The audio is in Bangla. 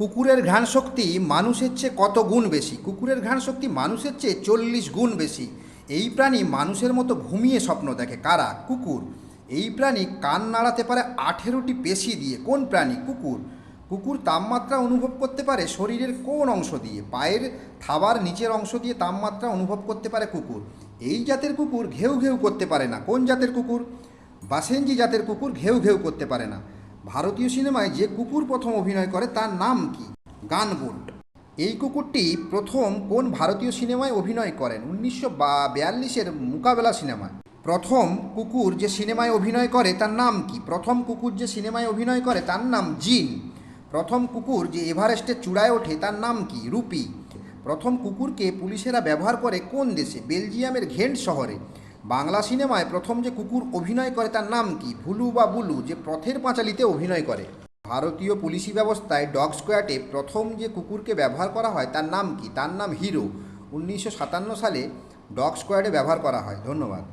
কুকুরের ঘ্রাণ শক্তি মানুষের চেয়ে কত গুণ বেশি? কুকুরের ঘ্রাণ শক্তি মানুষের চেয়ে চল্লিশ গুণ বেশি। এই প্রাণী মানুষের মতো ঘুমিয়ে স্বপ্ন দেখে। কারা? কুকুর। এই প্রাণী কান নাড়াতে পারে আঠেরোটি পেশি দিয়ে। কোন প্রাণী? কুকুর। কুকুর তাপমাত্রা অনুভব করতে পারে শরীরের কোন অংশ দিয়ে। পায়ের থাবার নিচের অংশ দিয়ে তাপমাত্রা অনুভব করতে পারে কুকুর। এই জাতের কুকুর ঘেউ ঘেউ করতে পারে না। কোন জাতের কুকুর? বাসেনজি জাতের কুকুর ঘেউ ঘেউ করতে পারে না। ভারতীয় সিনেমায় যে কুকুর প্রথম অভিনয় করে, তার নাম কি? গানবোট এই কুকুরটি প্রথম কোন ভারতীয় সিনেমায় অভিনয় করেন? উনিশশো বিয়াল্লিশের মোকাবেলা সিনেমায়। প্রথম কুকুর যে সিনেমায় অভিনয় করে, তার নাম কি? প্রথম কুকুর যে সিনেমায় অভিনয় করে, তার নাম জিন। প্রথম কুকুর যে এভারেস্টের চূড়ায় ওঠে, তার নাম কি? রুপি। প্রথম কুকুরকে পুলিশেরা ব্যবহার করে কোন দেশে? বেলজিয়ামের ঘেন্ট শহরে। বাংলা সিনেমায় প্রথম যে কুকুর অভিনয় করে তার নাম কি? ভুলু বা বুলু, যে পথের পাঁচালিতে অভিনয় করে। ভারতীয় পুলিশি ব্যবস্থায় ডগ স্কোয়াটে প্রথম যে কুকুরকে ব্যবহার করা হয় তার নাম কি? তার নাম হিরো। উনিশশো সাতান্ন সালে ডগ স্কোয়াডে ব্যবহার করা হয়। ধন্যবাদ।